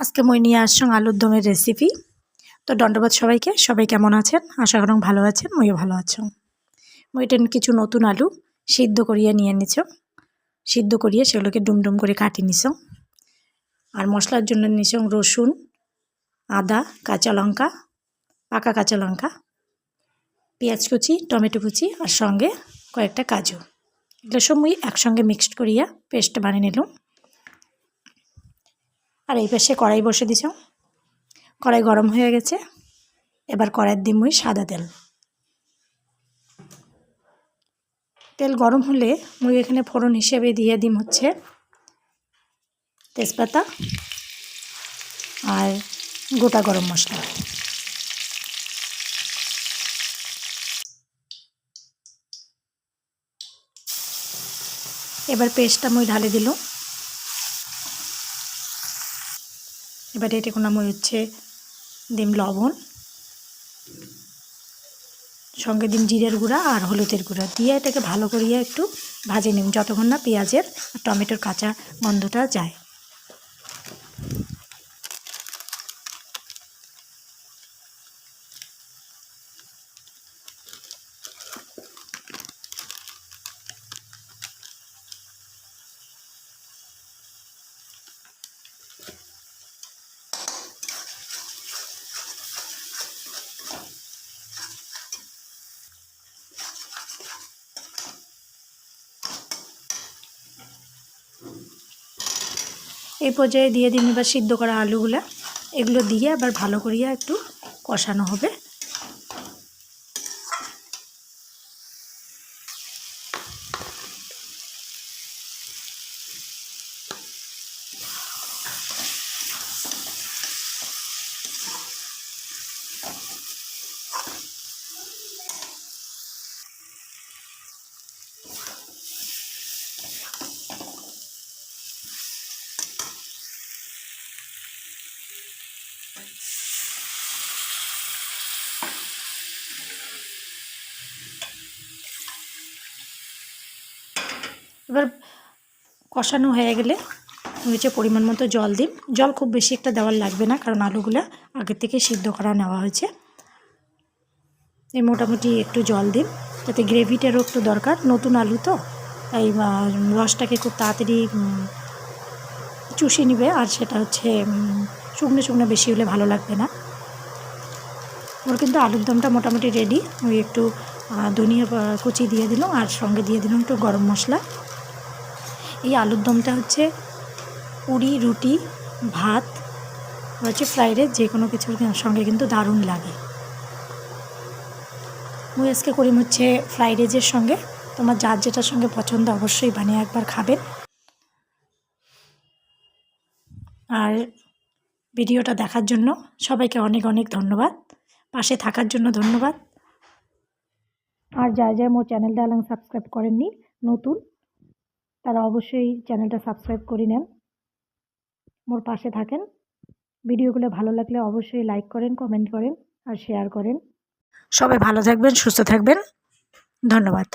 আজকে মই নিয়ে আসছং আলুর দমের রেসিপি তো দণ্ডবাদ সবাইকে, সবাই কেমন আছেন? আশা করং ভালো আছেন, মইও ভালো আছো। মই এটা কিছু নতুন আলু সিদ্ধ করিয়ে নিয়ে নিছ সিদ্ধ করিয়ে সেগুলোকে ডুমডুম করে কাটি নিছ। আর মশলার জন্য নিছ রসুন, আদা, কাঁচা লঙ্কা, পাকা কাঁচা লঙ্কা, পেঁয়াজ কুচি, টমেটো কুচি আর সঙ্গে কয়েকটা কাজু। এগুলো সব মুই একসঙ্গে মিক্সড করিয়া পেস্ট বানিয়ে নিলাম। আর এই পাশে কড়াই বসে দিছ। কড়াই গরম হয়ে গেছে। এবার কড়াইয়ের দিম মুই সাদা তেল। তেল গরম হলে মুই এখানে ফোড়ন হিসেবে দিয়ে দিম হচ্ছে তেজপাতা আর গোটা গরম মশলা। এবার পেস্টটা মুই ঢালে দিল এবার এটি কোনো হচ্ছে দিম লবণ, সঙ্গে দিন জিরের গুঁড়া আর হলুদের গুঁড়া। দিয়ে এটাকে ভালো করিয়া একটু ভাজে নিন যতক্ষণ না পেঁয়াজের টমেটোর কাঁচা গন্ধটা যায়। এই পর্যায়ে দিয়ে দিন এবার সিদ্ধ করা আলুগুলা। এগুলো দিয়ে আবার ভালো করিয়া একটু কষানো হবে। এবার কষানো হয়ে গেলে হয়েছে পরিমাণ মতো জল দিন জল খুব বেশি একটা দেওয়ার লাগবে না, কারণ আলুগুলো আগের থেকে সিদ্ধ করা নেওয়া হয়েছে। এই মোটামুটি একটু জল দিন যাতে গ্রেভিটারও একটু দরকার, নতুন আলু তো, তাই রসটাকে খুব তাড়াতাড়ি চুষে নিবে, আর সেটা হচ্ছে শুকনো শুকনো বেশি হলে ভালো লাগবে না। ওর কিন্তু আলুর দমটা মোটামুটি রেডি ওই একটু ধনিয়া কুচি দিয়ে দিলাম, আর সঙ্গে দিয়ে দিলাম একটু গরম মশলা। এই আলুর দমটা হচ্ছে পুরি, রুটি, ভাত হচ্ছে ফ্রাইড রাইস যে কোনো কিছুর সঙ্গে কিন্তু দারুণ লাগে। মুই আজকে করিম হচ্ছে ফ্রাইড রাইসের সঙ্গে, তোমার যার যেটার সঙ্গে পছন্দ অবশ্যই বানিয়ে একবার খাবেন আর ভিডিওটা দেখার জন্য সবাইকে অনেক অনেক ধন্যবাদ। পাশে থাকার জন্য ধন্যবাদ। আর যা যা মোর চ্যানেলটা আলাং সাবস্ক্রাইব করেননি, নতুন তারা অবশ্যই চ্যানেলটা সাবস্ক্রাইব করে নেন। মোর পাশে থাকেন। ভিডিওগুলো ভালো লাগলে অবশ্যই লাইক করেন, কমেন্ট করেন আর শেয়ার করেন। সবাই ভালো থাকবেন, সুস্থ থাকবেন। ধন্যবাদ।